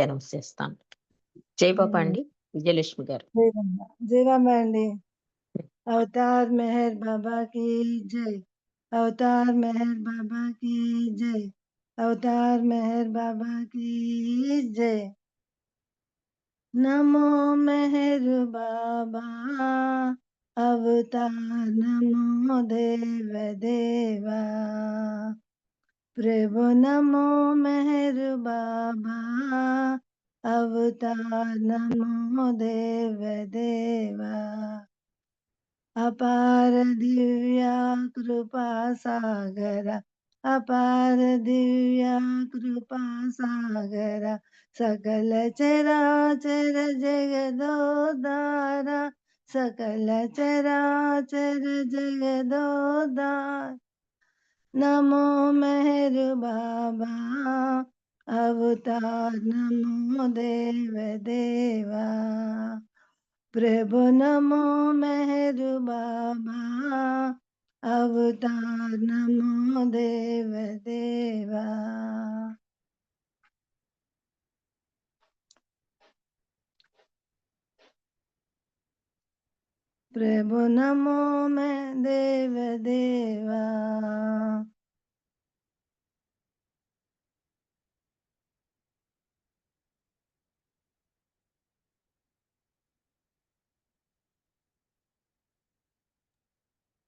Announce చేస్తాను. అండి విజయలక్ష్మి గారు. అండి. Hmm. అవతార్ మెహర్ బాబా కి జై. అవతార్ మెహర్ బాబా కి జై. అవతార్ మెహర్ బాబా కి జై. నమో మెహర్ బాబా. అవతార్ నమో దేవ దేవా. प्रभु नमो मेहर बाबा अवतार नमो देव देवा। अपार दिव्या कृपा सागर, अपार दिव्या कृपा सागर, सकल चरा चराचर जगदोदारा, सकल चरा चराचर जगदोदार। नमो मेहर बाबा, अवतार नमो देव देवा। प्रभु नमो मेहर बाबा, अवतार नमो देव देवा। प्रभु नमो मैं देव देवा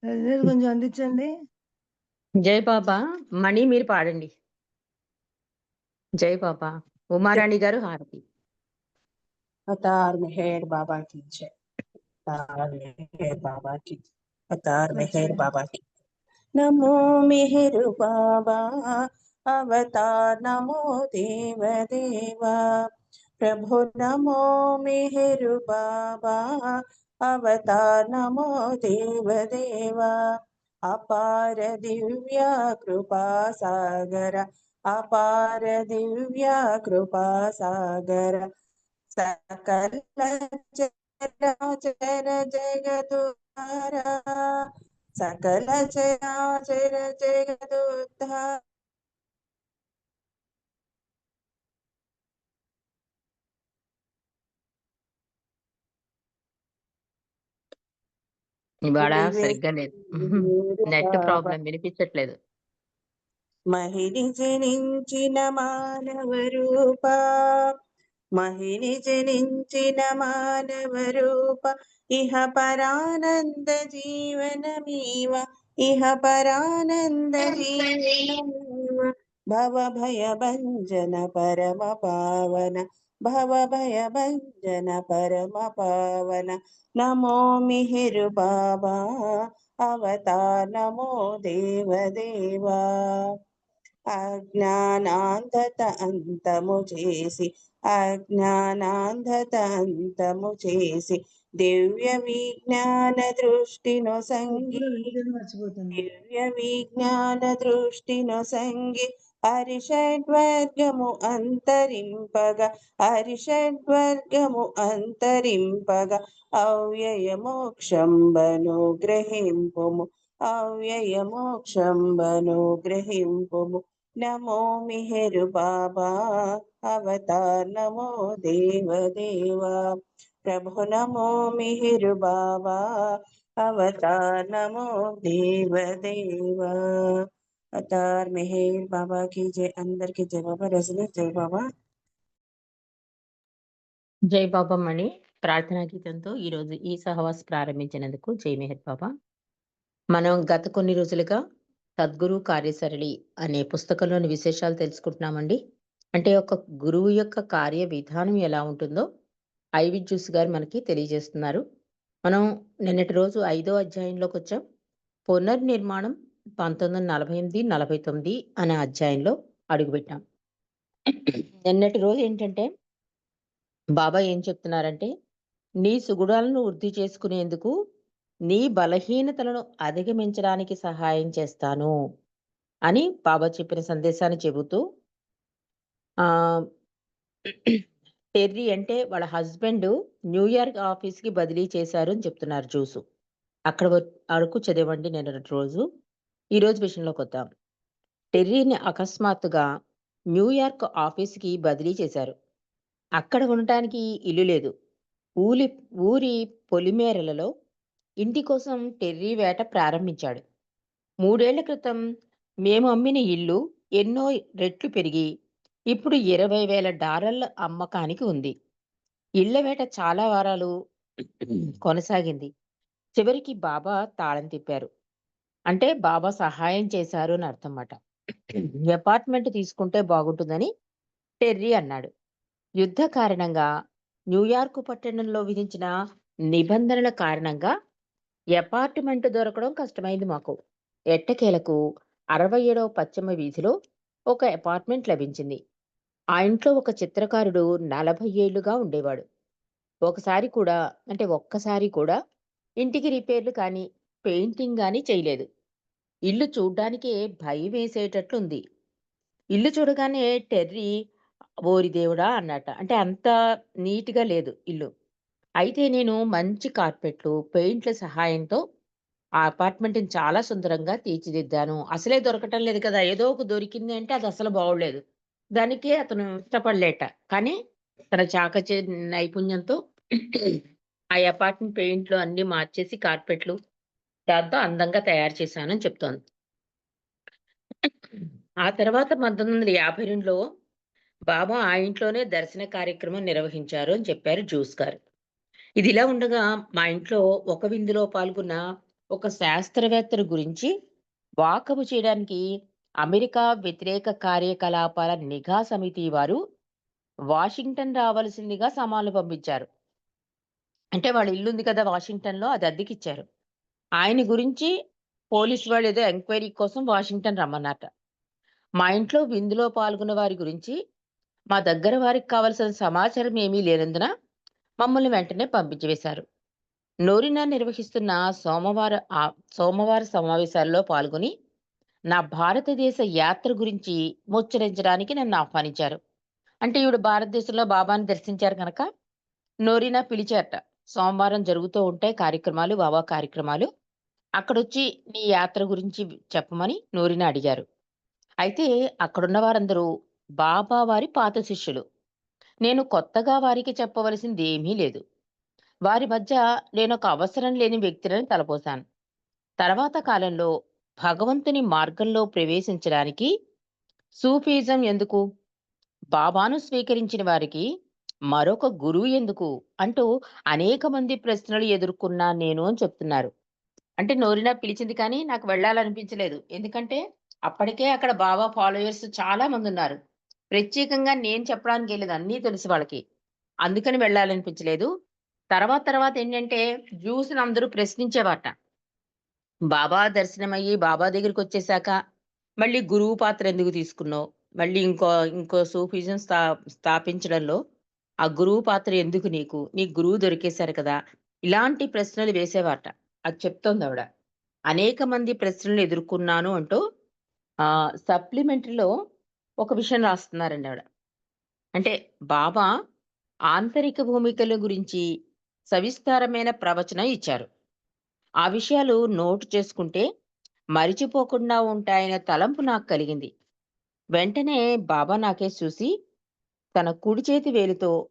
బ్రదర్ కొంచెం అందించండి జై బాబా మణి మీరు పాడండి జై బాబా ఉమారాణి గారు హారతి अवतार मेहर बाबा की जय अवतार मेहर बाबा की अवतार मेहर बाबा की। नमो मेहर बाबा अवतार नमो देव देवा। प्रभु नमो मेहर बाबा अवतार नमो देव देवा। अपार दिव्या कृपा सागर अपार दिव्या कृपा सागर। सकल చర జగదుర సకల చరాచర జగదు సరిగ్గా లేదు. నెట్ ప్రాబ్లం వినిపించట్లేదు. మహిళ జనించిన మానవ రూపా మహిని జనించిన మానవ రూప ఇహ పరానంద జీవనమీవ ఇహ పరానంద జీవనమీవ భవ భయ భంజన పరమ పావన భవ భయ భంజన పరమ పావన. నమో మిహిరు బాబా అవతార్ నమో దేవదేవా. అజ్ఞానాంధత అంతము చేసి అజ్ఞానాంధత అంతము చేసి దివ్య విజ్ఞాన దృష్టిను సంగి దివ్య విజ్ఞాన దృష్టిను సంగి హరిషడ్వర్గము అంతరింపగా హరిషడ్వర్గము అంతరింపగా అవ్యయ మోక్షంబను గ్రహింపుము అవ్యయ మోక్షంబను గ్రహింపుము. నమో మిహెరు బాబా అవతార్ నమో దేవదేవా. ప్రభు నమో మిహిరు బాబా అవతార్ నమో దేవదేవా. అవతార్ మిహిర్ బాబా కి జై అందరికి జై బాబా రజని జై బాబా. జై బాబా మణి ప్రార్థనా గీతంతో ఈరోజు ఈ సహవాస్ ప్రారంభించినందుకు జై మెహర్ బాబా. మనం గత కొన్ని రోజులుగా సద్గురు కార్యసరళి అనే పుస్తకంలోని విశేషాలు తెలుసుకుంటున్నామండి. అంటే ఒక గురువు యొక్క కార్య విధానం ఎలా ఉంటుందో ఐవి జ్యూస్ గారు మనకి తెలియజేస్తున్నారు. మనం నిన్నటి రోజు ఐదో అధ్యాయంలోకి వచ్చాం. పునర్నిర్మాణం పంతొమ్మిది వందల నలభై ఎనిమిది నలభై తొమ్మిది అనే అధ్యాయంలో అడుగుపెట్టాం. నిన్నటి రోజు ఏంటంటే బాబా ఏం చెప్తున్నారంటే నీ సుగుణాలను వృద్ధి చేసుకునేందుకు నీ బలహీనతలను అధిగమించడానికి సహాయం చేస్తాను అని బాబా చెప్పిన సందేశాన్ని చెబుతూ ఆ టెర్రీ అంటే వాళ్ళ హస్బెండ్ న్యూయార్క్ ఆఫీస్కి బదిలీ చేశారు అని చెప్తున్నారు జూసు. అక్కడ వ- వరకు చదివండి నేను రోజు. ఈరోజు విషయంలోకి వద్దాం. టెర్రీని అకస్మాత్తుగా న్యూయార్క్ ఆఫీస్కి బదిలీ చేశారు. అక్కడ ఉండటానికి ఇల్లు లేదు. ఊలి ఊరి పొలిమేరలలో ఇంటి కోసం టెర్రీ వేట ప్రారంభించాడు. మూడేళ్ళ క్రితం మేము అమ్మిన ఇల్లు ఎన్నో రెట్లు పెరిగి ఇప్పుడు ఇరవై వేల డాలర్ల అమ్మకానికి ఉంది. ఇళ్ళ వేట చాలా వారాలు కొనసాగింది. చివరికి బాబా తాళం తిప్పారు. అంటే బాబా సహాయం చేశారు అని అర్థం మాట. అపార్ట్మెంట్ తీసుకుంటే బాగుంటుందని టెర్రీ అన్నాడు. యుద్ధ కారణంగా న్యూయార్క్ పట్టణంలో విధించిన నిబంధనల కారణంగా అపార్ట్మెంట్ దొరకడం కష్టమైంది మాకు. ఎట్టకేలకు 67వ పశ్చిమ వీధిలో ఒక అపార్ట్మెంట్ లభించింది. ఆ ఇంట్లో ఒక చిత్రకారుడు 40 ఏళ్ళుగా ఉండేవాడు. ఒకసారి కూడా అంటే ఒక్కసారి కూడా ఇంటికి రిపేర్లు కానీ, పెయింటింగ్ కానీ చేయలేదు. ఇల్లు చూడ్డానికే భయమేసేటట్లుంది. ఇల్లు చూడగానే టెర్రీ ఓరి దేవుడా! అన్నట్ట. అంటే అంత నీట్‌గా లేదు ఇల్లు. అయితే నేను మంచి కార్పెట్లు, పెయింట్‌ల సహాయంతో ఆ అపార్ట్మెంట్‌ని చాలా సుందరంగా తీర్చిదిద్దాను. అసలే దొరకటం లేదు కదా! ఏదో ఒక దొరికింది అంటే అది అసలు బాగోలేదు. దానికే అతను ఇష్టపడలేట. కానీ తన చాకచే నైపుణ్యంతో ఆ అపార్ట్మెంట్ పెయింట్‌లు అన్నీ మార్చేసి కార్పెట్లు దాంతో అందంగా తయారు చేశానని చెప్తోంది. ఆ తర్వాత 1952లో బాబా ఆ ఇంట్లోనే దర్శన కార్యక్రమం నిర్వహించారు అని చెప్పారు జూస్ గారు. ఇదిలా ఉండగా మా ఇంట్లో ఒక విందులో పాల్గొన్న ఒక శాస్త్రవేత్తల గురించి వాకబు చేయడానికి అమెరికా వ్యతిరేక కార్యకలాపాల నిఘా సమితి వారు వాషింగ్టన్ రావాల్సిందిగా సమాన్లు పంపించారు. అంటే వాళ్ళ ఇల్లుంది కదా వాషింగ్టన్‌లో అది అద్దెకిచ్చారు. ఆయన గురించి పోలీసు వాళ్ళు ఏదో ఎంక్వైరీ కోసం వాషింగ్టన్ రమ్మన్నట మా ఇంట్లో విందులో పాల్గొన్న వారి గురించి మా దగ్గర వారికి కావాల్సిన సమాచారం ఏమీ లేనందున మమ్మల్ని వెంటనే పంపించివేశారు. నోరినా నిర్వహిస్తున్న సోమవార సోమవార సమావేశాల్లో పాల్గొని నా భారతదేశ యాత్ర గురించి ముచ్చరించడానికి నన్ను ఆహ్వానించారు. అంటే ఈవిడ భారతదేశంలో బాబాని దర్శించారు కనుక నోరినా పిలిచారట. సోమవారం జరుగుతూ ఉంటాయి కార్యక్రమాలు, బాబా కార్యక్రమాలు. అక్కడొచ్చి నీ యాత్ర గురించి చెప్పమని నోరిన అడిగారు. అయితే అక్కడున్న వారందరూ బాబా వారి పాత శిష్యులు. నేను కొత్తగా వారికి చెప్పవలసింది ఏమీ లేదు. వారి మధ్య నేనొక అవసరం లేని వ్యక్తులను తలపోశాను. తర్వాత కాలంలో భగవంతుని మార్గంలో ప్రవేశించడానికి సూఫీజం ఎందుకు? బాబాను స్వీకరించిన వారికి మరొక గురువు ఎందుకు? అంటూ అనేక మంది ప్రశ్నలు ఎదుర్కొన్నా నేను అని చెప్తున్నారు. అంటే నోరినా పిలిచింది కానీ నాకు వెళ్ళాలనిపించలేదు. ఎందుకంటే అప్పటికే అక్కడ బాబా ఫాలోయర్స్ చాలా మంది ఉన్నారు ప్రత్యేకంగా నేను చెప్పడానికి వెళ్ళేది అన్నీ తెలుసు వాళ్ళకి. అందుకని వెళ్ళాలనిపించలేదు. తర్వాత తర్వాత ఏంటంటే జ్యూస్‌ని అందరూ ప్రశ్నించేవాట బాబా దర్శనమయ్యి బాబా దగ్గరికి వచ్చేసాక మళ్ళీ గురువు పాత్ర ఎందుకు తీసుకున్నావు? మళ్ళీ ఇంకో ఇంకో సూఫిజం స్థా స్థాపించడంలో ఆ గురువు పాత్ర ఎందుకు నీకు? నీ గురువు దొరికేశారు కదా! ఇలాంటి ప్రశ్నలు వేసేవాట అది చెప్తోందావిడ. అనేక మంది ప్రశ్నలు ఎదుర్కొన్నాను అంటూ ఆహ్, సప్లిమెంటరీలో ఒక విషయం రాస్తున్నారండి ఆవిడ. అంటే బాబా ఆంతరిక భూమికల గురించి సవిస్తారమైన ప్రవచనం ఇచ్చారు. ఆ విషయాలు నోటు చేసుకుంటే మరిచిపోకుండా ఉంటాయనే తలంపు నాకు కలిగింది. వెంటనే బాబా నాకే చూసి తన కుడి చేతి వేలుతో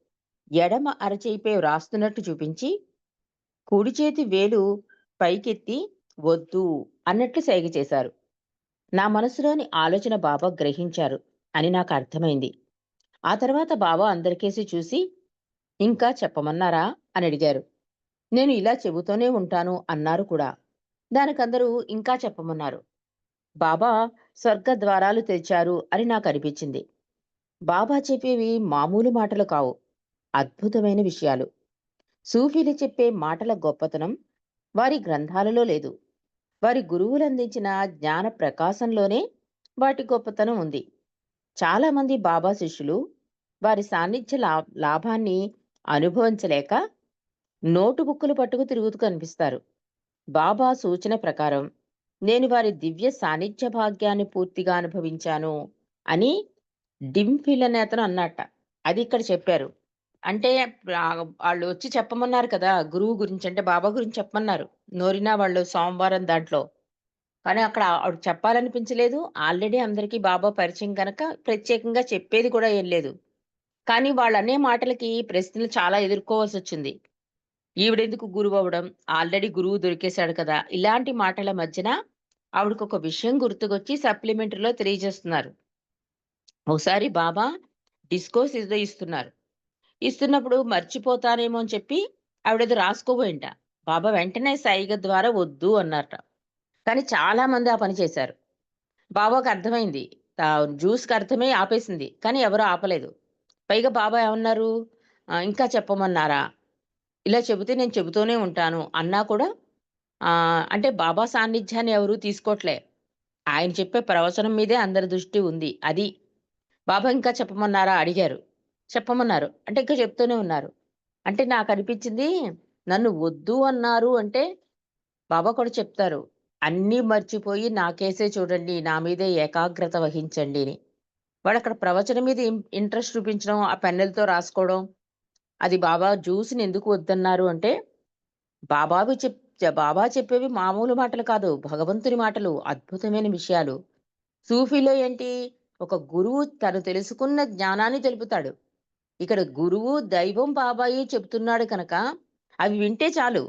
ఎడమ అరచేయిపై వ్రాస్తున్నట్టు చూపించి కుడి చేతి వేలు పైకెత్తి వద్దు అన్నట్లు సైగ చేశారు. నా మనసులోని ఆలోచన బాబా గ్రహించారు అని నాకు అర్థమైంది. ఆ తర్వాత బాబా అందరికేసి చూసి ఇంకా చెప్పమన్నారా? అని అడిగారు. నేను ఇలా చెబుతూనే ఉంటాను అన్నారు కూడా. దానికందరూ ఇంకా చెప్పమన్నారు. బాబా స్వర్గ ద్వారాలు తెరిచారు అని నాకనిపించింది. బాబా చెప్పేవి మామూలు మాటలు కావు. అద్భుతమైన విషయాలు. సూఫీలు చెప్పే మాటల గొప్పతనం వారి గ్రంథాలలో లేదు. వారి గురువులందించిన జ్ఞాన ప్రకాశంలోనే వాటి గొప్పతనం ఉంది. చాలా మంది బాబా శిష్యులు వారి సాన్నిధ్య లా లాభాన్ని అనుభవించలేక నోటు బుక్కులు పట్టుకు తిరుగుతూ కనిపిస్తారు. బాబా సూచన ప్రకారం నేను వారి దివ్య సాన్నిధ్య భాగ్యాన్ని పూర్తిగా అనుభవించాను అని డింఫిల్ అనే అతను అన్నట్ట. అది ఇక్కడ చెప్పారు. అంటే వాళ్ళు వచ్చి చెప్పమన్నారు కదా! గురువు గురించి అంటే బాబా గురించి చెప్పమన్నారు. నోరినా వాళ్ళు సోమవారం దాంట్లో. కానీ అక్కడ ఆవిడ చెప్పాలనిపించలేదు. ఆల్రెడీ అందరికీ బాబా పరిచయం కనుక ప్రత్యేకంగా చెప్పేది కూడా ఏం లేదు. కానీ వాళ్ళనే మాటలకి ప్రశ్నలు చాలా ఎదుర్కోవాల్సి వచ్చింది ఈవిడెందుకు గురువవ్వడం? ఆల్రెడీ గురువు దొరికేసాడు కదా! ఇలాంటి మాటల మధ్యన ఆవిడకొక విషయం గుర్తుకొచ్చి సప్లిమెంటరీలో తెలియజేస్తున్నారు. ఒకసారి బాబా డిస్కోస్ ఏదో ఇస్తున్నారు. ఇస్తున్నప్పుడు మర్చిపోతానేమో అని చెప్పి ఆవిడేదో రాసుకోబోయింట. బాబా వెంటనే సైగ ద్వారా వద్దు అన్నారట. కానీ చాలా మంది ఆ పని చేశారు. బాబాకు అర్థమైంది. జ్యూస్‌కి అర్థమై ఆపేసింది. కానీ ఎవరూ ఆపలేదు. పైగా బాబా ఏమన్నారు? ఇంకా చెప్పమన్నారా? ఇలా చెబితే నేను చెబుతూనే ఉంటాను అన్నా కూడా అంటే బాబా సాన్నిధ్యాన్ని ఎవరు తీసుకోవట్లే. ఆయన చెప్పే ప్రవచనం మీదే అందరి దృష్టి ఉంది. అది. బాబా ఇంకా చెప్పమన్నారా? అడిగారు. చెప్పమన్నారు. అంటే ఇంకా చెప్తూనే ఉన్నారు. అంటే నాకు అనిపించింది నన్ను వద్దు అన్నారు అంటే బాబా కూడా చెప్తారు. అన్నీ మర్చిపోయి నాకేసే చూడండి. నా మీదే ఏకాగ్రత వహించండి అని. అక్కడ ప్రవచనం మీద ఇంట్రెస్ట్ చూపించడం, ఆ పెన్నులతో రాసుకోవడం, అది బాబా జ్యూస్‌ని ఎందుకు వద్దన్నారు అంటే బాబావి చెప్ బాబా చెప్పేవి మామూలు మాటలు కాదు. భగవంతుని మాటలు. అద్భుతమైన విషయాలు. సూఫీలో ఏంటి? ఒక గురువు తను తెలుసుకున్న జ్ఞానాన్ని తెలుపుతాడు. ఇక్కడ గురువు, దైవం, బాబాయి చెప్తున్నాడు కనుక అవి వింటే చాలు.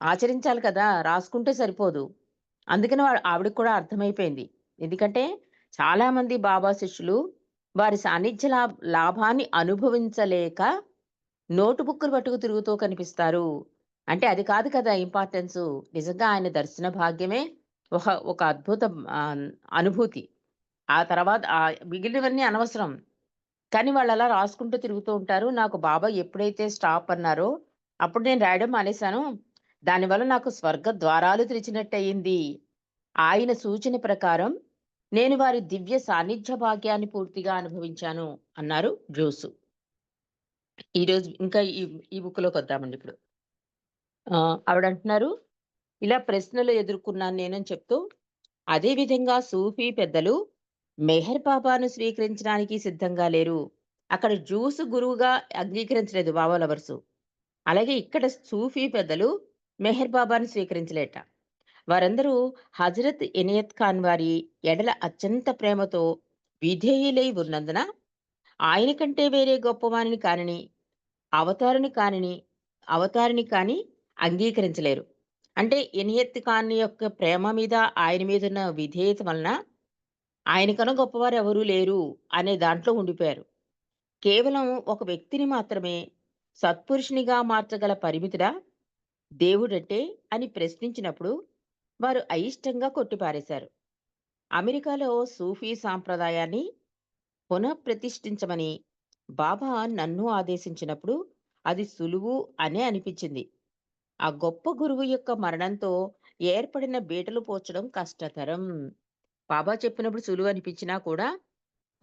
ఆచరించాలి కదా! రాసుకుంటే సరిపోదు. అందుకని వాడు ఆవిడకి కూడా అర్థమైపోయింది. ఎందుకంటే చాలామంది బాబా శిష్యులు వారి సాన్నిధ్య లాభ లాభాన్ని అనుభవించలేక నోటు బుక్కులు పట్టుకు తిరుగుతూ కనిపిస్తారు. అంటే అది కాదు కదా ఇంపార్టెన్సు. నిజంగా ఆయన దర్శన భాగ్యమే ఒక ఒక అద్భుత అనుభూతి. ఆ తర్వాత మిగిలినవన్నీ అనవసరం. కానీ వాళ్ళు అలా రాసుకుంటూ తిరుగుతూ ఉంటారు. నాకు బాబా ఎప్పుడైతే స్టాప్ అన్నారో అప్పుడు నేను రాయడం మానేశాను. దానివల్ల నాకు స్వర్గ ద్వారాలు తెరిచినట్టయింది. ఆయన సూచన ప్రకారం నేను వారి దివ్య సాన్నిధ్య భాగ్యాన్ని పూర్తిగా అనుభవించాను అన్నారు జోసు. ఈరోజు ఇంకా ఈ ఈ బుక్‌లోకొద్దామండి ఇప్పుడు. ఆవిడ అంటున్నారు ఇలా ప్రశ్నలు ఎదుర్కొన్నాను నేనని చెప్తూ, అదే విధంగా సూఫీ పెద్దలు మెహర్ బాబాను స్వీకరించడానికి సిద్ధంగా లేరు. అక్కడ జూస్ గురువుగా అంగీకరించలేదు బాబా లవర్సు. అలాగే ఇక్కడ సూఫీ పెద్దలు మెహర్ బాబాను స్వీకరించలేట. వారందరూ హజరత్ ఎనియత్ ఖాన్ వారి ఎడల అత్యంత ప్రేమతో విధేయులై ఉన్నందున ఆయన కంటే వేరే గొప్పవాణిని కానిని, అవతారుని కానిని అవతారిని కానీ అంగీకరించలేరు. అంటే ఎనియత్ ఖాన్ యొక్క ప్రేమ మీద ఆయన మీదున్న విధేయత వలన ఆయనకన్నా గొప్పవారు ఎవరూ లేరు అనే దాంట్లో ఉండిపోయారు. కేవలం ఒక వ్యక్తిని మాత్రమే సత్పురుషునిగా మార్చగల పరిమితుడా దేవుడంటే అని ప్రశ్నించినప్పుడు వారు అయిష్టంగా కొట్టిపారేశారు. అమెరికాలో సూఫీ సాంప్రదాయాన్ని పునఃప్రతిష్ఠించమని బాబా నన్ను ఆదేశించినప్పుడు అది సులువు అనే అనిపించింది. ఆ గొప్ప గురువు యొక్క మరణంతో ఏర్పడిన బీటలు పోర్చడం కష్టతరం. బాబా చెప్పినప్పుడు సులువు అనిపించినా కూడా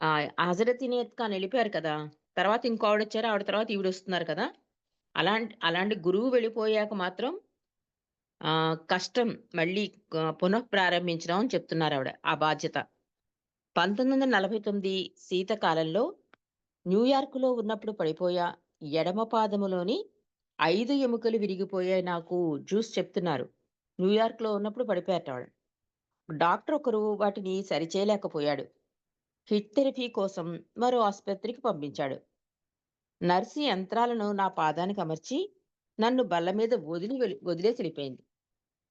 ఆ హజరత్ ఖాన్ కదా! తర్వాత ఇంకో ఆవిడ తర్వాత ఈవిడొస్తున్నారు కదా! అలాంటి అలాంటి గురువు వెళ్ళిపోయాక మాత్రం కష్టం మళ్ళీ పునః ప్రారంభించడం అని చెప్తున్నారావిడ. ఆ బాధ్యత. 1949 శీతకాలంలో న్యూయార్క్‌లో ఉన్నప్పుడు పడిపోయా. ఎడమ పాదములోని ఐదు ఎముకలు విరిగిపోయాయి నాకు జ్యూస్ చెప్తున్నారు. న్యూయార్క్‌లో ఉన్నప్పుడు పడిపోయారట ఆవిడ. డాక్టర్ ఒకరు వాటిని సరిచేయలేకపోయాడు. హిట్ థెరపీ కోసం మరో ఆసుపత్రికి పంపించాడు. నర్సి యంత్రాలను నా పాదానికి అమర్చి నన్ను బల్ల మీద వదిలి వదిలేసి వెళ్ళిపోయింది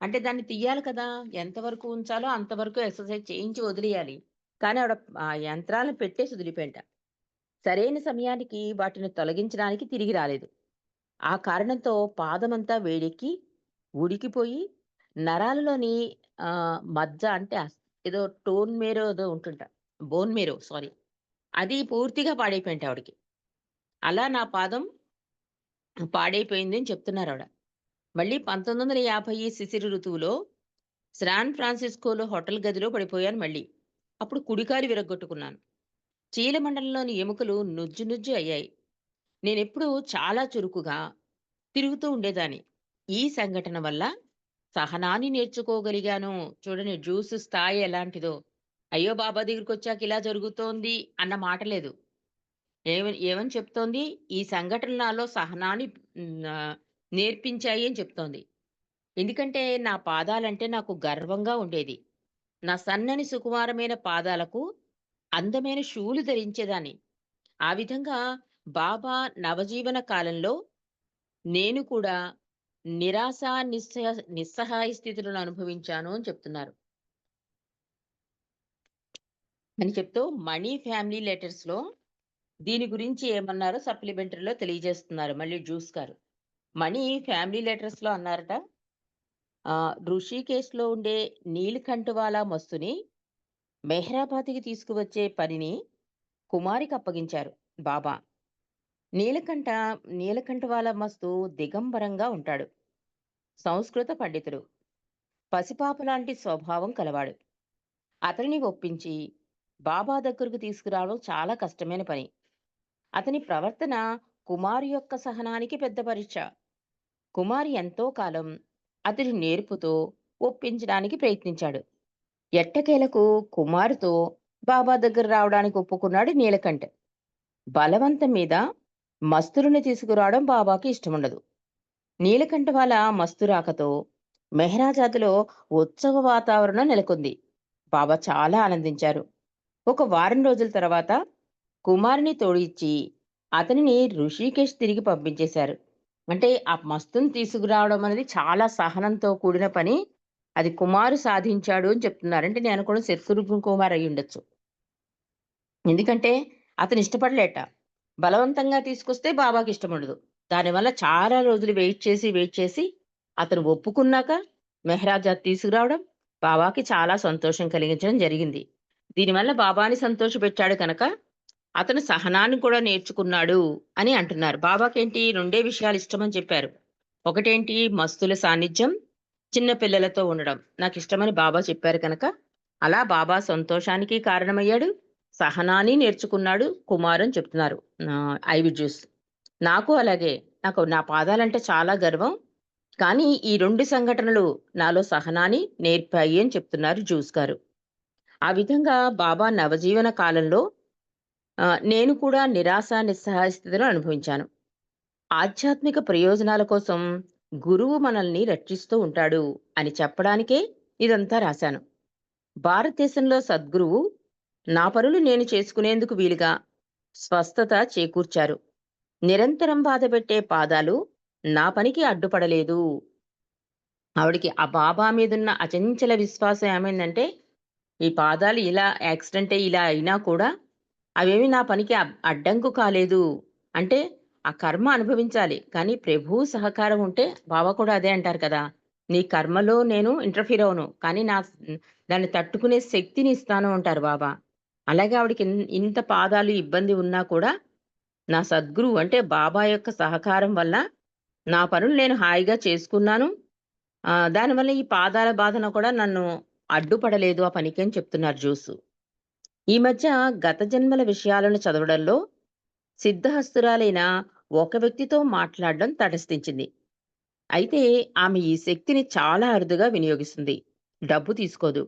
అంటే దాన్ని తీయాలి కదా! ఎంతవరకు ఉంచాలో అంతవరకు ఎక్సర్‌సైజ్ చేయించి వదిలేయాలి. కానీ ఆవిడ ఆ యంత్రాలను పెట్టేసి వదిలిపోయింట. సరైన సమయానికి వాటిని తొలగించడానికి తిరిగి రాలేదు. ఆ కారణంతో పాదమంతా వేడెక్కి, ఉడికిపోయి నరాలలోని మజ్జ అంటే ఏదో టోన్ మేరో ఏదో ఉంటుంట. Bone marrow sorry. అది పూర్తిగా పాడైపోయింట ఆవిడకి. అలా నా పాదం పాడైపోయింది అని చెప్తున్నారావిడ. మళ్ళీ 1950 శిశిర ఋతువులో శాన్ ఫ్రాన్సిస్కోలో హోటల్ గదిలో పడిపోయాను మళ్ళీ. అప్పుడు కుడికాలు విరగ్గొట్టుకున్నాను. చీలమండలంలోని ఎముకలు నుజ్జు నుజ్జు అయ్యాయి. నేనెప్పుడూ చాలా చురుకుగా తిరుగుతూ ఉండేదాన్ని. ఈ సంఘటన వల్ల సహనాన్ని నేర్చుకోగలిగాను. చూడండి జ్యూస్ స్థాయి ఎలాంటిదో. అయ్యో! బాబా దగ్గరికి వచ్చాక ఇలా జరుగుతోంది అన్న మాట లేదు. ఏమని ఏమని చెప్తోంది? ఈ సంఘటన నాలో సహనాన్ని నేర్పించాయి అని చెప్తోంది. ఎందుకంటే నా పాదాలంటే నాకు గర్వంగా ఉండేది. నా సన్నని సుకుమారమైన పాదాలకు అందమైన షూలు ధరించేదాన్ని. ఆ విధంగా బాబా నవజీవన కాలంలో నేను కూడా నిరాశ నిస్సహ నిస్సహాయ స్థితులను అనుభవించాను అని చెప్తున్నారు అని చెప్తూ మనీ ఫ్యామిలీ లెటర్స్లో దీని గురించి ఏమన్నారో సప్లిమెంటరీలో తెలియజేస్తున్నారు మళ్ళీ జ్యూస్ గారు. మణి ఫ్యామిలీ లెటర్స్లో అన్నారట ఆ ఋషికేశ్లో ఉండే నీలకంఠవాలా మస్తుని మెహ్రాబాద్కి తీసుకువచ్చే పనిని కుమారికి అప్పగించారు బాబా. నీలకంఠ నీలకంఠవాల మస్తు దిగంబరంగా ఉంటాడు. సంస్కృత పండితుడు. పసిపాప లాంటి స్వభావం కలవాడు. అతనిని ఒప్పించి బాబా దగ్గరకు తీసుకురావడం చాలా కష్టమైన పని. అతని ప్రవర్తన కుమారు యొక్క సహనానికి పెద్ద పరీక్ష. కుమారి ఎంతో కాలం అతడి నేర్పుతో ఒప్పించడానికి ప్రయత్నించాడు. ఎట్టకేలకు కుమారుతో బాబా దగ్గర రావడానికి ఒప్పుకున్నాడు నీలకంఠ. బలవంతం మీద మస్తురుని తీసుకురావడం బాబాకి ఇష్టముండదు. నీలకంఠ వాళ్ళ మస్తురాకతో మెహరాజాతిలో ఉత్సవ వాతావరణం నెలకొంది. బాబా చాలా ఆనందించారు. ఒక వారం రోజుల తర్వాత కుమారుని తోడిచ్చి అతనిని ఋషికేష్ తిరిగి పంపించేశారు. అంటే ఆ మస్తుని తీసుకురావడం అనేది చాలా సహనంతో కూడిన పని. అది కుమారు సాధించాడు అని చెప్తున్నారు. అంటే నేను కూడా శత్రుఘ్న కుమార్ అయి ఉండొచ్చు. ఎందుకంటే అతను ఇష్టపడలేట. బలవంతంగా తీసుకొస్తే బాబాకి ఇష్టం ఉండదు. దానివల్ల చాలా రోజులు వెయిట్ చేసి వెయిట్ చేసి అతను ఒప్పుకున్నాక మెహరాజా తీసుకురావడం బాబాకి చాలా సంతోషం కలిగించడం జరిగింది. దీనివల్ల బాబాని సంతోషపెట్టాడు కనుక అతను సహనాన్ని కూడా నేర్చుకున్నాడు అని అంటున్నారు. బాబాకి ఏంటి రెండే విషయాలు ఇష్టమని చెప్పారు. ఒకటేంటి? మస్తుల సాన్నిధ్యం చిన్న పిల్లలతో ఉండడం. నాకు ఇష్టమని బాబా చెప్పారు కనుక. అలా బాబా సంతోషానికి కారణమయ్యాడు. సహనాన్ని నేర్చుకున్నాడు కుమార్ అని చెప్తున్నారు ఐవి జ్యూస్ నాకు అలాగే. నాకు నా పాదాలంటే చాలా గర్వం. కానీ ఈ రెండు సంఘటనలు నాలో సహనాన్ని నేర్పాయి అని చెప్తున్నారు జ్యూస్ గారు. ఆ విధంగా బాబా నవజీవన కాలంలో నేను కూడా నిరాశ నిస్సహాయ స్థితిలో అనుభవించాను. ఆధ్యాత్మిక ప్రయోజనాల కోసం గురువు మనల్ని రక్షిస్తూ ఉంటాడు అని చెప్పడానికే ఇదంతా రాశాను. భారతదేశంలో సద్గురువు నా పనులు నేను చేసుకునేందుకు వీలుగా స్వస్థత చేకూర్చారు. నిరంతరం బాధపెట్టే పాదాలు నా పనికి అడ్డుపడలేదు. ఆవిడికి ఆ బాబా మీదున్న అచంచల విశ్వాసం ఏమైందంటే ఈ పాదాలు ఇలా యాక్సిడెంట్ ఇలా అయినా కూడా అవేమి నా పనికి అడ్డంకు కాలేదు. అంటే ఆ కర్మ అనుభవించాలి. కానీ ప్రభు సహకారం ఉంటే బావ కూడా అదే అంటారు కదా. నీ కర్మలో నేను ఇంటర్ఫీర్ అవును. కానీ నా దాన్ని తట్టుకునే శక్తిని ఇస్తాను అంటారు బాబా అలాగే ఆవిడకి ఇంత పాదాలు ఇబ్బంది ఉన్నా కూడా నా సద్గురువు అంటే బాబా యొక్క సహకారం వల్ల నా పనులు నేను హాయిగా చేసుకున్నాను. దానివల్ల ఈ పాదాల బాధన కూడా నన్ను అడ్డుపడలేదు ఆ పనికి అని చెప్తున్నారు జ్యూసు ఈ మధ్య గత జన్మల విషయాలను చదవడంలో సిద్ధహస్తురాలైన ఒక వ్యక్తితో మాట్లాడడం తటస్థించింది. అయితే ఆమె ఈ శక్తిని చాలా అరుదుగా వినియోగిస్తుంది. డబ్బు తీసుకోదు.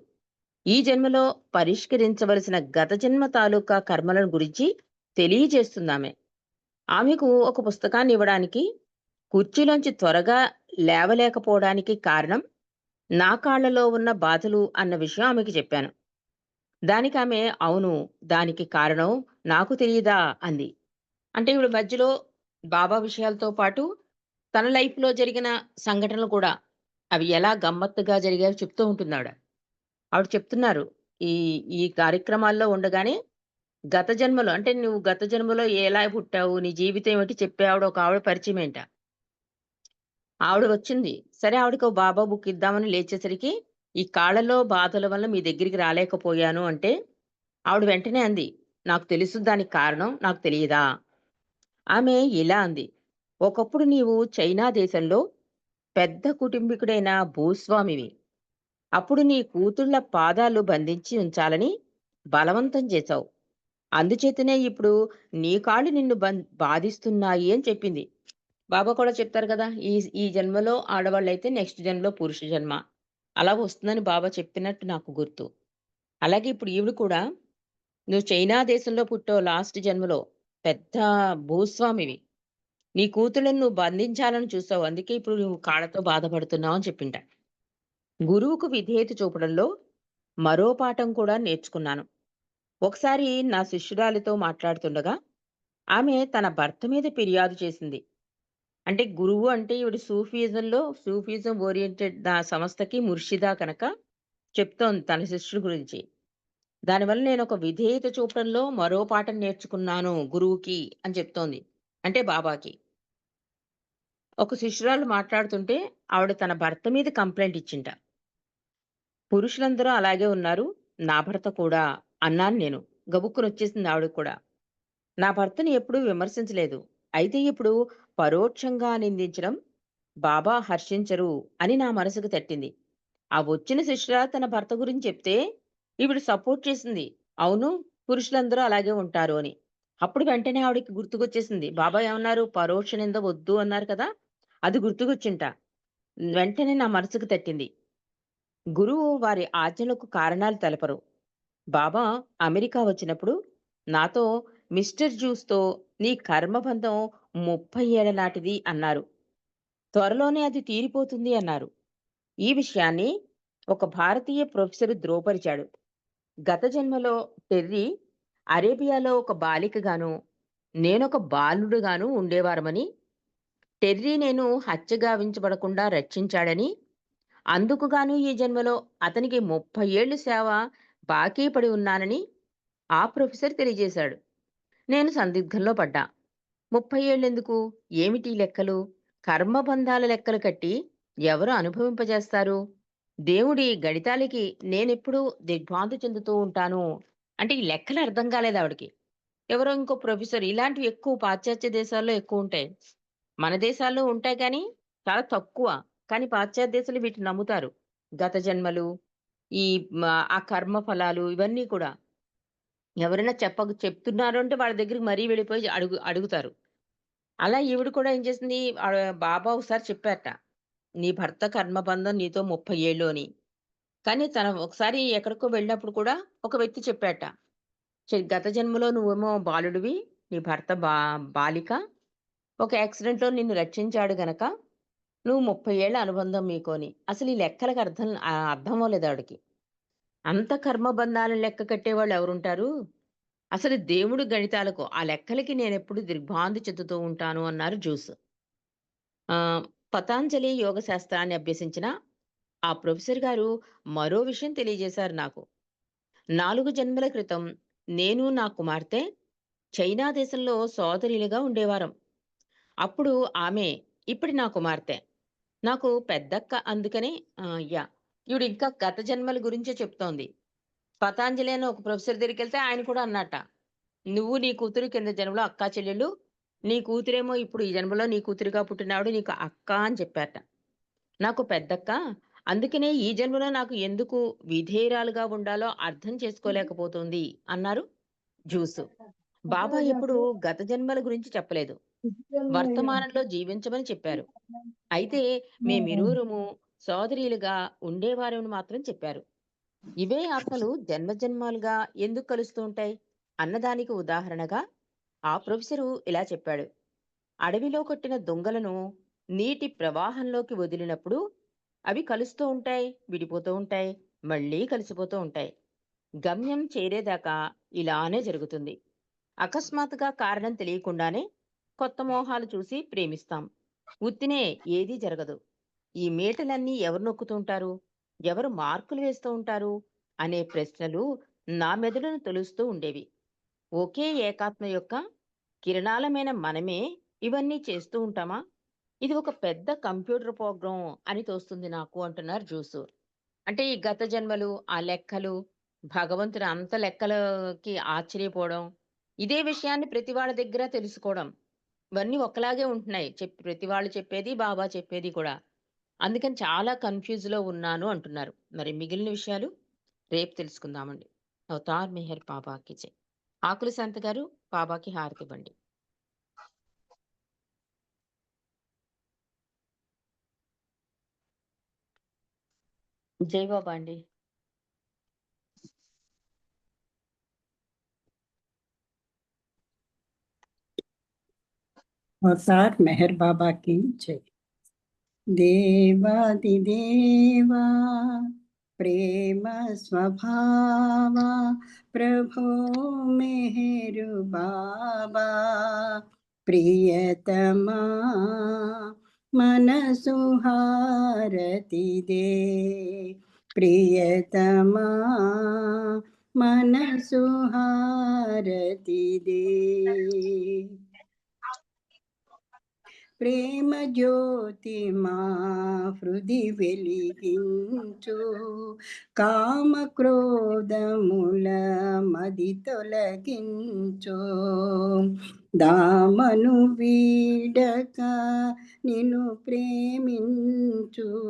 ఈ జన్మలో పరిష్కరించవలసిన గత జన్మ తాలూకా కర్మలను గురించి తెలియజేస్తుందామె. ఆమెకు ఒక పుస్తకాన్ని ఇవ్వడానికి కుర్చీలోంచి త్వరగా లేవలేకపోవడానికి కారణం నా కాళ్ళలో ఉన్న బాధలు అన్న విషయం ఆమెకి చెప్పాను. దానికి ఆమె అవును దానికి కారణం నాకు తెలియదా అంది. అంటే ఇప్పుడు మధ్యలో బాబా విషయాలతో పాటు తన లైఫ్లో జరిగిన సంఘటనలు కూడా అవి ఎలా గమ్మత్తుగా జరిగాయో చెప్తూ ఉంటుంది ఆవిడ ఆవిడ చెప్తున్నారు ఈ ఈ కార్యక్రమాల్లో ఉండగానే గత జన్మలో అంటే నువ్వు గత జన్మలో ఎలా పుట్టావు నీ జీవితం ఏమిటి చెప్పే ఆవిడ ఒక ఆవిడ పరిచయం ఏంట? ఆవిడ వచ్చింది సరే ఆవిడకి బాబా బుక్ ఇద్దామని లేచేసరికి ఈ కాళ్ళలో బాధల వల్ల మీ దగ్గరికి రాలేకపోయాను అంటే ఆవిడ వెంటనే అంది నాకు తెలుసు దానికి కారణం నాకు తెలియదా? ఆమె ఇలా అంది ఒకప్పుడు నీవు చైనా దేశంలో పెద్ద కుటుంబీకుడైన భూస్వామివి. అప్పుడు నీ కూతుళ్ళ పాదాలు బంధించి ఉంచాలని బలవంతం చేశావు. అందుచేతనే ఇప్పుడు నీ కాళ్ళు నిన్ను బాధిస్తున్నాయి అని చెప్పింది. బాబా కూడా చెప్తారు కదా ఈ ఈ జన్మలో ఆడవాళ్ళైతే నెక్స్ట్ జన్మలో పురుష జన్మ. అలా వస్తుందని బాబా చెప్పినట్టు నాకు గుర్తు. అలాగే ఇప్పుడు ఈవిడ కూడా నువ్వు చైనా దేశంలో పుట్టో లాస్ట్ జన్మలో పెద్ద భూస్వామివి. నీ కూతుళ్ళని నువ్వు బంధించాలని చూసావు అందుకే ఇప్పుడు నువ్వు కాళ్ళతో బాధపడుతున్నావు అని చెప్పింట. గురువుకు విధేయత చూపడంలో మరో పాఠం కూడా నేర్చుకున్నాను. ఒకసారి నా శిష్యురాలితో మాట్లాడుతుండగా ఆమె తన భర్త మీద ఫిర్యాదు చేసింది. అంటే గురువు అంటే ఇవి సూఫిజంలో సూఫిజం ఓరియెంటెడ్ దా సంస్థకి ముర్షిదా కనుక చెప్తోంది తన శిష్యుడి గురించి. దానివల్ల నేను ఒక విధేయత చూపడంలో మరో పాఠం నేర్చుకున్నాను గురువుకి అని చెప్తోంది. అంటే బాబాకి. ఒక శిష్యురాలు మాట్లాడుతుంటే ఆవిడ తన భర్త మీద కంప్లైంట్ ఇచ్చింట. పురుషులందరూ అలాగే ఉన్నారు. నా భర్త కూడా అన్నాను నేను. గబుక్కునొచ్చేసింది ఆవిడకి కూడా. నా భర్తను ఎప్పుడూ విమర్శించలేదు. అయితే ఇప్పుడు పరోక్షంగా నిందించడం బాబా హర్షించరు అని నా మనసుకు తట్టింది. ఆ వచ్చిన శిష్యురాలు తన భర్త గురించి చెప్తే ఈవిడ సపోర్ట్ చేసింది. అవును పురుషులందరూ అలాగే ఉంటారు అని. అప్పుడు వెంటనే ఆవిడకి గుర్తుకొచ్చేసింది. బాబా ఏమన్నారు? పరోక్ష నింద వద్దు అన్నారు కదా! అది గుర్తుకొచ్చింట. వెంటనే నా మనసుకు తట్టింది. గురువు వారి ఆజ్ఞలకు కారణాలు తెలపరు. బాబా అమెరికా వచ్చినప్పుడు నాతో మిస్టర్ జ్యూస్‌తో నీ కర్మబంధం 30 ఏళ్ళ నాటిది అన్నారు. త్వరలోనే అది తీరిపోతుంది అన్నారు. ఈ విషయాన్ని ఒక భారతీయ ప్రొఫెసర్ ద్రోపరిచాడు గత జన్మలో టెర్రీ అరేబియాలో ఒక బాలికగాను, నేనొక బాలుడుగాను ఉండేవారమని, టెర్రీ నేను హత్యగావించబడకుండా రక్షించాడని, అందుకుగాను ఈ జన్మలో అతనికి ముప్పై ఏళ్ళు సేవ బాకీ పడి ఉన్నానని ఆ ప్రొఫెసర్ తెలియజేశాడు. నేను సందిగ్ధంలో పడ్డా. ముప్పై ఏళ్ళెందుకు ఏమిటి లెక్కలు? కర్మబంధాల లెక్కలు కట్టి ఎవరు అనుభవింపజేస్తారు? దేవుడి గణితాలకి నేనెప్పుడూ దిగ్భ్రాంతి చెందుతూ ఉంటాను. అంటే ఈ లెక్కలు అర్థం కాలేదు ఆవిడకి ఎవరో ఇంకో ప్రొఫెసర్ ఇలాంటివి ఎక్కువ పాశ్చాత్య దేశాల్లో ఎక్కువ ఉంటాయి మన దేశాల్లో ఉంటాయి కానీ చాలా తక్కువ. కానీ పాశ్చాత్య దేశాలు వీటిని నమ్ముతారు. గత జన్మలు, ఈ ఆ కర్మ ఫలాలు ఇవన్నీ కూడా. ఎవరైనా చెప్పక చెప్తున్నారు అంటే వాళ్ళ దగ్గరికి మరీ వెళ్ళిపోయి అడుగు అడుగుతారు. అలా ఈవిడ కూడా ఏం చేసింది బాబా ఒకసారి చెప్పారట. నీ భర్త కర్మబంధం నీతో 30 ఏళ్ళు అని. కానీ తన ఒకసారి ఎక్కడికో వెళ్ళినప్పుడు కూడా ఒక వ్యక్తి చెప్పాట గత జన్మలో నువ్వేమో బాలుడివి. నీ భర్త బా బాలిక. ఒక యాక్సిడెంట్‌లో నిన్ను రక్షించాడు గనక నువ్వు ముప్పై ఏళ్ళ అనుబంధం మీకు అని. అసలు ఈ లెక్కలకు అర్థం అర్థం అవ్వలేదు ఆవిడకి. అంత కర్మబంధాలను లెక్క కట్టేవాళ్ళు ఎవరుంటారు? అసలు దేవుడు గణితాలకు ఆ లెక్కలకి నేను ఎప్పుడు దిగ్భ్రాంతి చెందుతూ ఉంటాను అన్నారు జూస్. పతాంజలి యోగ శాస్త్రాన్ని అభ్యసించిన ఆ ప్రొఫెసర్ గారు మరో విషయం తెలియజేశారు నాకు. నాలుగు జన్మల క్రితం నేను నా కుమార్తె చైనా దేశంలో సోదరీలుగా ఉండేవారం. అప్పుడు ఆమె ఇప్పుడు నా కుమార్తె. నాకు పెద్దక్క అందుకనే యా ఈవిడ ఇంకా గత జన్మల గురించే చెప్తోంది. పతాంజలి అని ఒక ప్రొఫెసర్ దగ్గరికెళ్తే ఆయన కూడా అన్నట్ట. నువ్వు నీ కూతురు కింద జన్మలో అక్కా చెల్లెళ్ళు. నీ కూతురేమో ఇప్పుడు ఈ జన్మలో నీ కూతురుగా పుట్టినావిడ నీకు అక్క అని చెప్పారట. నాకు పెద్దక్క. అందుకనే ఈ జన్మలో నాకు ఎందుకు విధేయురాలుగా ఉండాలో అర్థం చేసుకోలేకపోతుంది అన్నారు జూస్. బాబా ఎప్పుడూ గత జన్మల గురించి చెప్పలేదు. వర్తమానంలో జీవించమని చెప్పారు. అయితే మేమిరువురము సోదరీలుగా ఉండేవారని మాత్రం చెప్పారు. ఇవే ఆత్మలు జన్మజన్మాలుగా ఎందుకు కలుస్తూ ఉంటాయి? అన్నదానికి ఉదాహరణగా ఆ ప్రొఫెసరు ఇలా చెప్పాడు. అడవిలో కొట్టిన దొంగలను నీటి ప్రవాహంలోకి వదిలినప్పుడు అవి కలుస్తూ ఉంటాయి, విడిపోతూ ఉంటాయి, మళ్ళీ కలిసిపోతూ ఉంటాయి. గమ్యం చేరేదాకా ఇలానే జరుగుతుంది. అకస్మాత్తుగా కారణం తెలియకుండానే కొత్త మోహాలు చూసి ప్రేమిస్తాం. ఉత్తినే ఏదీ జరగదు. ఈ మీటలన్నీ ఎవరు నొక్కుతూ ఉంటారు? ఎవరు మార్కులు వేస్తూ ఉంటారు? అనే ప్రశ్నలు నా మెదడును తొలుస్తూ ఉండేవి. ఒకే ఏకాత్మ యొక్క కిరణాలమైన మనమే ఇవన్నీ చేస్తూ ఉంటామా? ఇది ఒక పెద్ద కంప్యూటర్ ప్రోగ్రాం అని తోస్తుంది నాకు అంటున్నారు జూసు. అంటే ఈ గత జన్మలు, ఆ లెక్కలు, భగవంతుడు అంత లెక్కలకి ఆశ్చర్యపోవడం, ఇదే విషయాన్ని ప్రతి వాళ్ళ దగ్గర తెలుసుకోవడం. ఇవన్నీ ఒకలాగే ఉంటున్నాయి. చెప్ ప్రతి వాళ్ళు చెప్పేది, బాబా చెప్పేది కూడా. అందుకని చాలా కన్ఫ్యూజ్లో ఉన్నాను అంటున్నారు. మరి మిగిలిన విషయాలు రేపు తెలుసుకుందామండి. అవతార్ మెహర్ బాబాకి జై. ఆకుల శాంత గారు బాబాకి హారతి ఇవ్వండి. జై బాబా అండి. అవతార్ మెహర్ బాబాకి జై. देवादिदेवा प्रेमस्वभावा प्रभो मेहरु बाबा प्रियतमा मनसुहारति दे। प्रियतमा मनसुहारति दे। ప్రేమ జ్యోతి మా హృది వెలిగించు. కామ క్రోధముల మది తొలగించు. దామను వీడక నిను ప్రేమించు.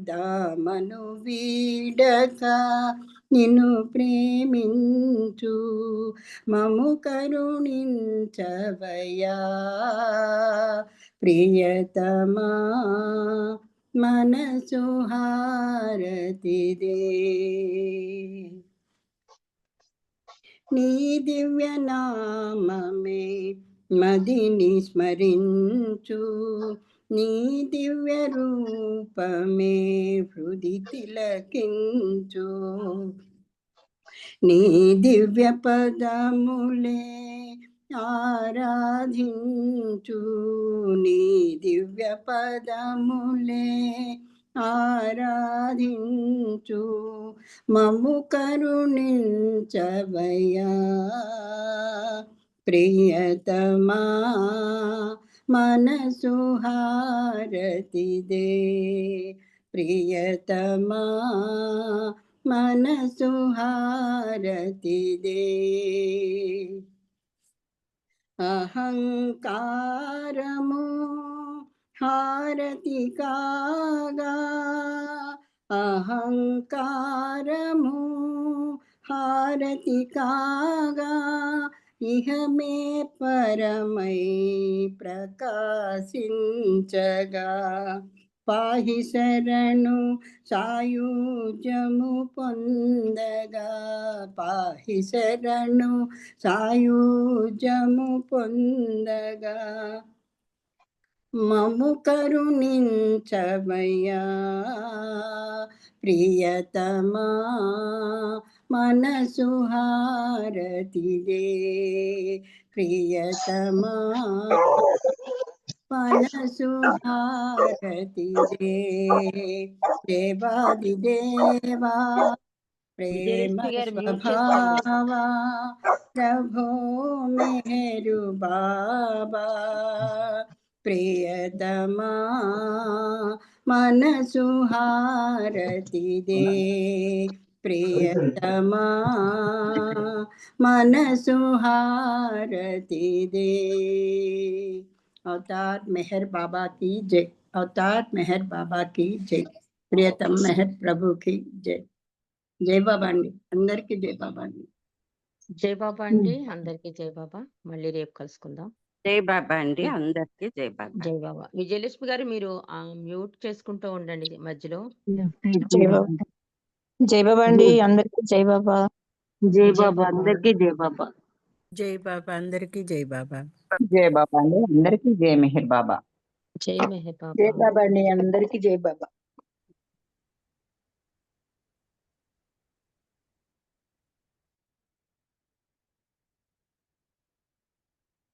దామను వీడక నిన్ను ప్రేమించు. మము కరుణించవయా ప్రియతమా మనసు హారతిదే నీ దివ్య నామమే మదిని స్మరించు నీ దివ్య రూపమే హృది తిలకించు. నీ దివ్య పదములే ఆరాధించు నీ దివ్య పదములే. ఆరాధించు మము కరుణించవయ్యా. ప్రియతమా మనసు హారతిదే. ప్రియతమా మనసు హారతిదే. అహంకారము హారతి కాగా అహంకారము హారతి కాగా ఇహమే పరమై ప్రకాశించగా. పాహి శరణు సాయుజము పొందగా. పాహి శరణు సాయుజము పొందగా. మము కరుణించమయ్యా. ప్రియతమా మనసు హారతిదే ప్రియతమా మనసు హారతిదే దేవాది దేవా ప్రేమ విజయలక్ష్మి గారు మ్యూట్ చేసుకోండి. స్వభావా ప్రభో మేరు బాబా ప్రియతమా మనసు హారతిదే ప్రియతమా మనసు హారతిదే अवतार मेहर बाबा की जय अवतार मेहर बाबा की जय ప్రియతమ మెహర్ ప్రభుకి జై జై బాబా అండి అందరికి జై బాబా అండి జై బాబా అండి అందరికీ జై బాబా మళ్ళీ రేపు కలుసుకుందాం జై బాబా అండి అందరికి జై బాబా జై బాబా విజయలక్ష్మి గారు మీరు ఆ, మ్యూట్ చేసుకుంటూ ఉండండి మధ్యలో జై బాబా జై బాబా అండి అందరికి జై బాబా జై జై బాబా బాబా. అందరికి జై బాబా జై బాబా అందరికి జై బాబా. జై బాబా అండి. అందరికీ జై మెహర్ బాబా. జై మెహర్ బాబా. జై బాబా అండి. అందరికి జై బాబా.